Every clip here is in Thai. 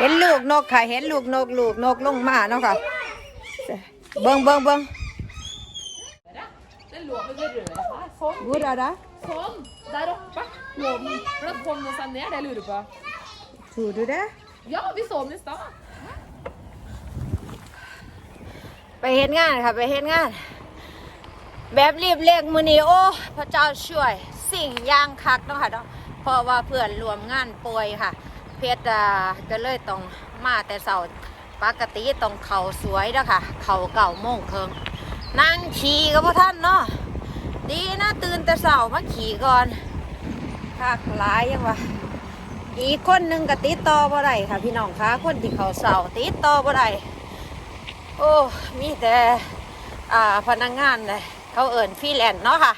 เห็นลูกนกค่ะ เห็นลูกนกลูกนกลงมาเนาะค่ะ เบิ้งเบิ้งเบิ้ง Den lå ved det røret her. Sånn. บูดอะไร Sånn. Der oppe lå den. Hvordan kom den seg ned? Det jeg lurer på. ถูดูเด้อ Ja, vi så den i stad. ไปเห็นงานค่ะ ไปเห็นงาน แบบรีบเร่งมือนี้โอ้พระเจ้าช่วย สิ่งอย่างคักเนาะค่ะเนาะเพราะว่าเพื่อนรวมงานป่วยค่ะ เพชรก็เลยต้องมาแต่เสาร์ปกติต้องเขาสวยเด้อค่ะ เขาเก่าโมงเคิงนั่งขี่กับพ่อท่านเนาะดีนะตื่นแต่เสาร์มาขี่ก่อนคักหลายยังวะอีกคนหนึ่งก็ติดต่อบ่ได้ค่ะพี่น้องคะคนที่เขาเสาติดต่อบ่ได้โอ้มีแต่อ่าพนักงานเลยเขาเอิ่นฟรีแลนซ์เนาะค่ะ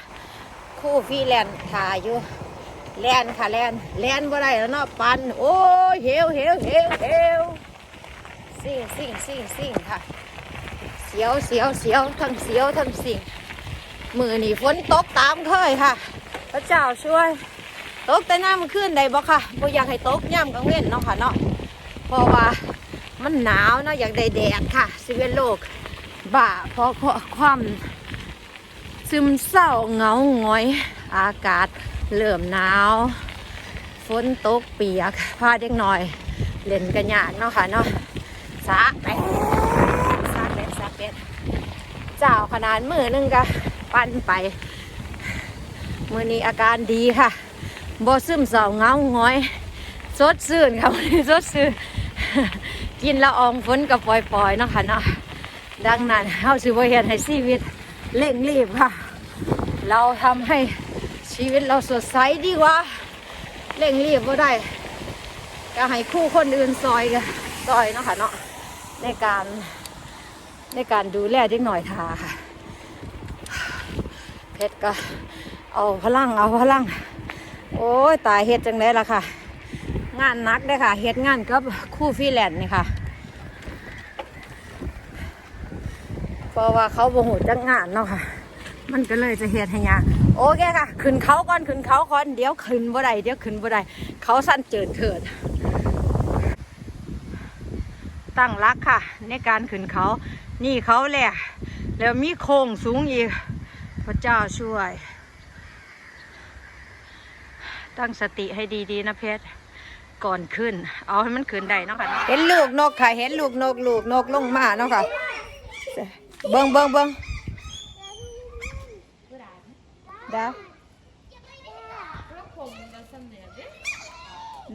คู่ฟรีแลนซ์ถ่ายอยู่ แลนค่ะแลนแลนบ่ได้แล้วเนาะปันโอ้ยเหวเหวเหวเหวสิ่งสิ่งสิ่งสิ่งค่ะ เสียวเสียวเสียวทั้งเสียวทั้งสิ่งมือนี่ฝนตกตามเคยค่ะ พระเจ้าช่วย ตกแต่น้ำขึ้นได้บ่ค่ะบ่อยากให้ตกย่ำกลางเว้นเนาะค่ะเนาะเพราะว่ามันหนาวเนาะอยากได้แดดค่ะสิเป็นโรคบ้าเพราะความซึมเศร้าเหงาหงอยอากาศ เริ่มหนาวฝนตกเปียกพาเด็กหน่อย เล่นกันยากเนาะค่ะเนาะสาเป็ดสาเป็ดสาเป็ดเจ้าขนาดมือหนึงก็ปั้นไปมือนี้อาการดีค่ะบ่ซึมเศร้าเงาหงอยสดชื่นค่ะวันนี้สดชื่นกินละอองฝนกับปล่อยๆเนาะค่ะเนาะดังนั้นเฮาสิบ่เฮ็ดให้ชีวิตเร่งรีบค่ะ เราทำให้ ชีวิตเราสดใสดีกว่าเร่งรีบบ่ได้ก็ให้คู่คนอื่นซอยกันซอยเนาะค่ะเนาะในการในการดูแลเด็กหน่อยทาค่ะ เพชรก็เอาพลังเอาพลัง โอ้ยตายเฮ็ดจังไดล่ะค่ะ งานนักได้ค่ะเฮ็ดงานกับคู่ฟรีแลนซ์นี่ค่ะเพราะว่าเขาบ่หูจักงานเนาะค่ะ มันก็เลยจะเฮ็ดให้ยาก โอเคค่ะ ขึ้นเขาก่อนขึ้นเขาก่อนเดี๋ยวขึ้นบ่ได้เดี๋ยวขึ้นบ่ได้เขาสั้นเจิดเถิด ตั้งรักค่ะ ในการขึ้นเขา นี่เขาแหละแล้วมีโค้งสูงอีก พระเจ้าช่วย ตั้งสติให้ดีๆนะเพชรก่อนขึ้น เอาให้มันขึ้นได้เนาะค่ะเห็นลูกนกค่ะ เห็นลูกนกลูกนกลงมาเนาะค่ะ เบิ้งเบิ้งเบิ้ง ได้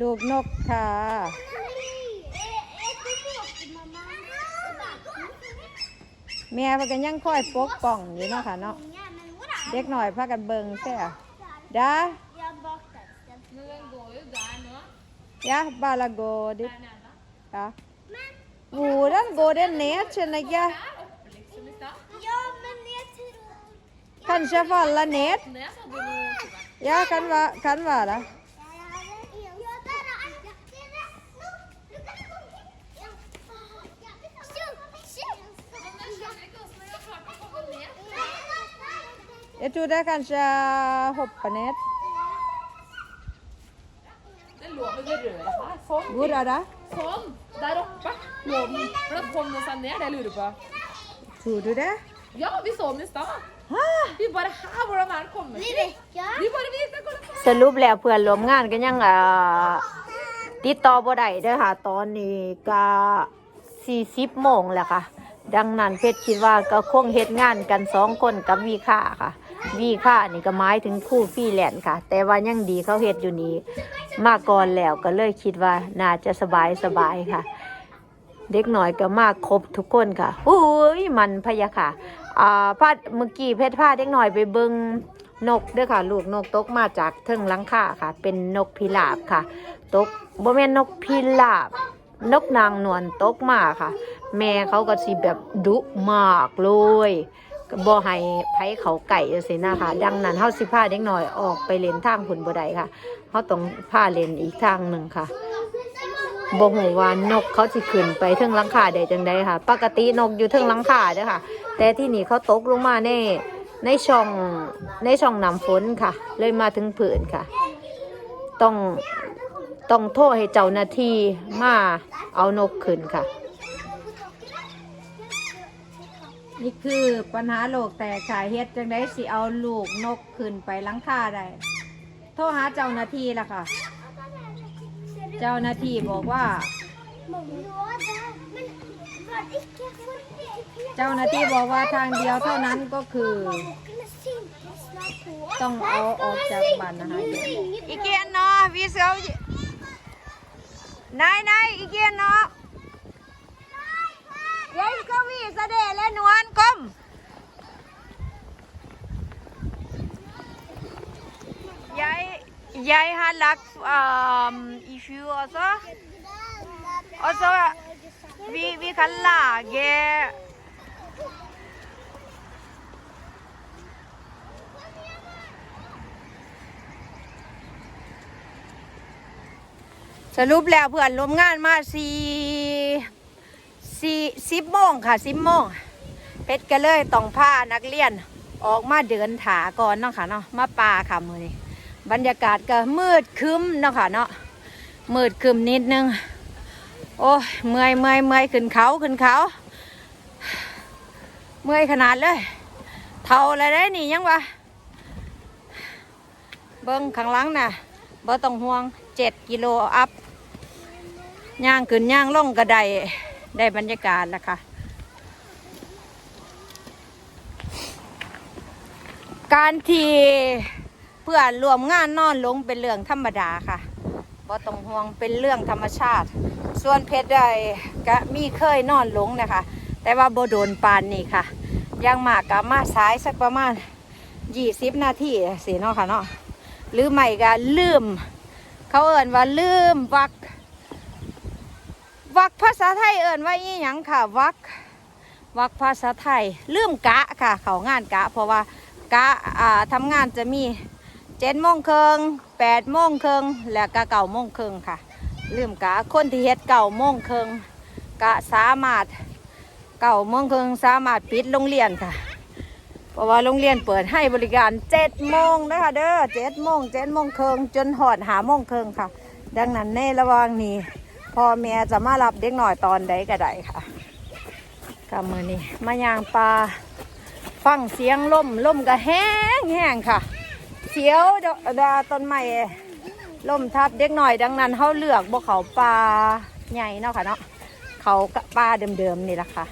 ลูกนกค่ะ แม่พากันยังค่อยปกป้องอยู่เนาะค่ะเนาะเด็กหน่อยพากันเบิงแซ่ดา Ja, bara godis. Ja. Våran går den ner känner jag. Kanskje falle ned? Ja, kan, kan være. Jeg tror det er kanskje å hoppe ned. Det er lov med røret her. Sånn. Hvor er det? Sånn. Der oppe. Loven. Hvordan kom det seg ned? Det lurer på. Tror du det? Ja, vi så den i stad. Hæ? Vi bare Hæ, hvordan er den kommet hit? Vi bare vet det. Hvordan สรุปแล้วเพื่อนร่วมงานกันยังอ่าติดต่อบ่ได้เด้อค่ะ ตอนนี้ก็40โมงแล้วค่ะ ดังนั้นเพชรคิดว่าก็คงเฮ็ดงานกันสองคนกับวีค่าค่ะ วีค่านี่ก็หมายถึงคู่ฟรีแลนซ์ค่ะ แต่ว่ายังดีเขาเฮ็ดอยู่นี้มาก่อนแล้วก็เลยคิดว่าน่าจะสบายสบายค่ะ เด็กหน่อยก็มาครบทุกคนค่ะอุ้ยมันพะยะค่ะ อ่าพาเมื่อกี้เพชรพาเด็กหน่อยไปเบิงนกเด้อค่ะ ลูกนกตกมาจากเทิงหลังคาค่ะ เป็นนกพิราบค่ะ ตกบ่แม่นนกพิราบ นกนางนวลตกมาค่ะ แม่เขาก็สิแบบดุมากเลยบ่ให้ไผเขาไก่จังซี่นะคะดังนั้นเฮาสิพาเด็กหน่อยออกไปเล่นทางพุ่นบ่ได้ค่ะเฮาต้องพาเล่นอีกทางหนึ่งค่ะ บ่ฮู้ว่านกเขาสิขึ้นไปเทิงหลังคาได้จังไดค่ะ ปกตินกอยู่เทิงหลังคาเด้อค่ะ แต่ที่นี่เขาตกลงมาในในช่องในช่องน้ำฝนค่ะ เลยมาถึงผืนค่ะ ต้องต้องโทษให้เจ้าหน้าที่มาเอานกขึ้นค่ะ นี่คือปัญหาโลกแต่ขายเฮ็ดจังได้สิเอาลูกนกขึ้นไปหลังคาได้ โทรหาเจ้าหน้าที่ละค่ะ เจ้าหน้าที่บอกว่า เจ้าหน้าที่บอกว่าทางเดียวเท่านั้นก็คือ ต้องเอาออกจากบ้านนะคะอีเกียนเนาะวิเซลนายนายอีเกียนเนาะยายก็วิสเดและนวลกลมยาย ยายฮันลักอ่าอีฟิวอซอ also vi vi kan lage สรุปแล้วเพื่อนรวมงานมาสี่สี่สิบโมงค่ะสิบโมงเพชรก็เลยต้องพานักเรียนออกมาเดินถาก่อนเนาะค่ะเนาะมาป่าค่ะมือนี้ บรรยากาศก็มืดคึ้มเนาะค่ะเนาะมืดคึ้มนิดนึง โอ้ยเมื่อยเมื่อยเมื่อยขึ้นเขาขึ้นเขา เมื่อยขนาดเลย เท่าอะไรได้นี่ยังวะเบิ้งข้างหลังน่ะบ่ต้องห่วงเจ็ดกิโลอัพย่างขึ้นย่างลงก็ได้ได้บรรยากาศแล้วค่ะ การที่ พื่อนรวมงานนอนลงเป็นเรื่องธรรมดาค่ะบ่ต้องห่วงเป็นเรื่องธรรมชาติ ส่วนเพชรได้ก็มีเคยนอนลงนะคะ แต่ว่าโบโดนปานนี่ค่ะยังมากกับมาสายสักประมาณยี่สิบนาทีสิเนาะค่ะเนาะหรือไม่ก็ลืม เขาเอ่นว่าลืมวัก วักภาษาไทยเอ่นว่าอีหยังค่ะ วัก วักภาษาไทย ลืมกะค่ะ เขางานกะ เพราะว่ากะอ่าทำงานจะมี เจ็ดโมงครึ่งแปดโมงครึ่งและกะเก่าโมงครึ่งค่ะ ลืมกะคนที่เฮ็ดเก่าโมงครึ่งกะสามารถเก่าโมงครึ่งสามารถปิดโรงเรียนค่ะ เพราะว่าโรงเรียนเปิดให้บริการเจ็ดโมงนะคะเด้อเจ็ดโมงเจ็ดโมงครึ่งจนหอดหาโมงครึ่งค่ะ ดังนั้นในระหว่างนี้พ่อแม่จะมารับเด็กหน่อยตอนใดก็ได้ค่ะกับมือนี้มายางปลาฟังเสียงล่มล่มก็แห้งแห้งค่ะ เสียวดาต้นไม้ล่มทับเด็กหน่อยดังนั้นเขาเลือกบ่เขาปลาใหญ่เนาะค่ะเนาะเขาปลาเดิมๆนี่แหละค่ะ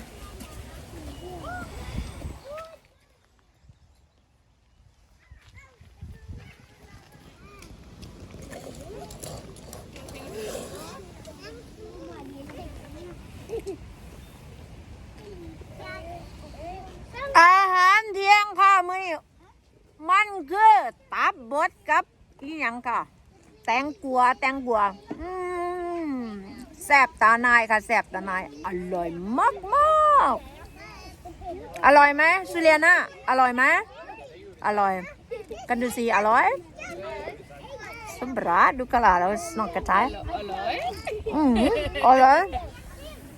อาหารเที่ยงค่ะมื้อนี้ คือตับบดกับอีหยังค่ะ แตงกัวแตงกัวแซ่บตานายค่ะแซ่บตานาย อร่อยมากมากอร่อยไหมสุเรียนะอร่อยไหมอร่อย กันดูสิอร่อยสมบราดูกะลาแล้วสนอกกระจายอืมอร่อย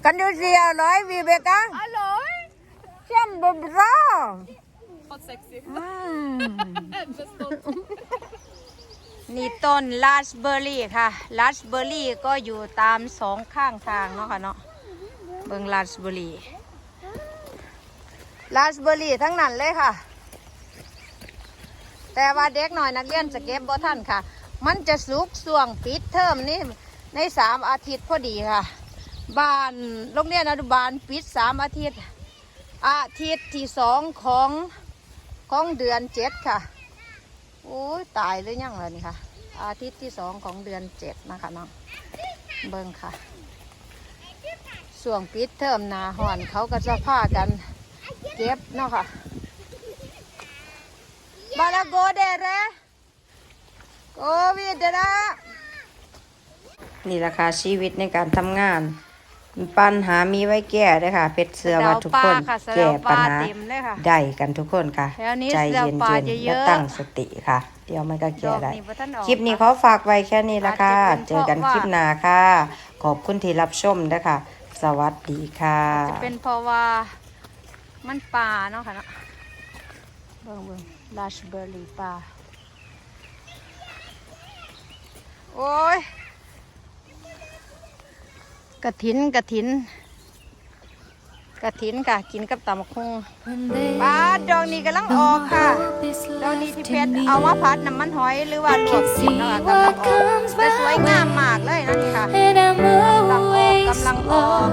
กันดูสิอร่อยวีเบก้า Hallå! Kjempebra! Vad sexigt. อืม Bestått. นี่ต้นลาสเบอร์รี่ค่ะลาสเบอร์รี่ก็อยู่ตามสองข้างทางเนาะค่ะเนาะเบิ่งลาสเบอร์รี่ลาสเบอร์รี่ทั้งนั้นเลยค่ะ แต่ว่าเด็กหน่อยนักเรียนจะเก็บบ่ทันค่ะ มันจะสุกส่วงปิดเทอมนี่ในสามอาทิตย์พอดีค่ะ บ้านโรงเรียนอนุบาลปิดสามอาทิตย์ อาทิตย์ที่สองของ ของเดือนเจ็ดค่ะโอ้ยตายหรือยังเลยนี่ค่ะ อาทิตย์ที่สองของเดือนเจ็ดนะคะน้องเบิ่งค่ะส่วงปิดเทอมนาหอนเขาก็จะพากันเก็บเนาะค่ะบาลาโกเดเรโกวิดเดระนี่แหละค่ะชีวิตในการทำงาน ปัญหามีไว้แก้เด้วยค่ะ เพชรเสือว่าทุกคนสะเดาปลาค่ะสะเดาปแก้ปัญลาหาเต็มเลยค่ะได้กันทุกคนค่ะแล้วนี้ใจสะเดาเย็นปลาๆเยและอะๆตั้งสติค่ะ เดี๋ยวมันก็แก้ได้ดอกนี้บ่ทันออกคลิปนี้ขอฝากไว้แค่นี้ละค่ะอาจจะเป็นเจอกันเพราะว่าคลิปหน้าค่ะ ขอบคุณที่รับชมนะคะสวัสดีค่ะจะเป็นเพราะว่ามันปลาเนาะค่ะเนาะเบิ่งเบิ่งราสเบอร์รี่ปลาโอ้ย กระถินกระถิน กระถินค่ะกินกับตำคงปลานดองนี้กำลังออกค่ะดองนี้ที่เพชรเอามาพัดน้ำมันหอยหรือว่าลวกกินนะคะกำลังออกแต่สวยงามมากเลยนะนี่ค่ะตำออกกำลังออก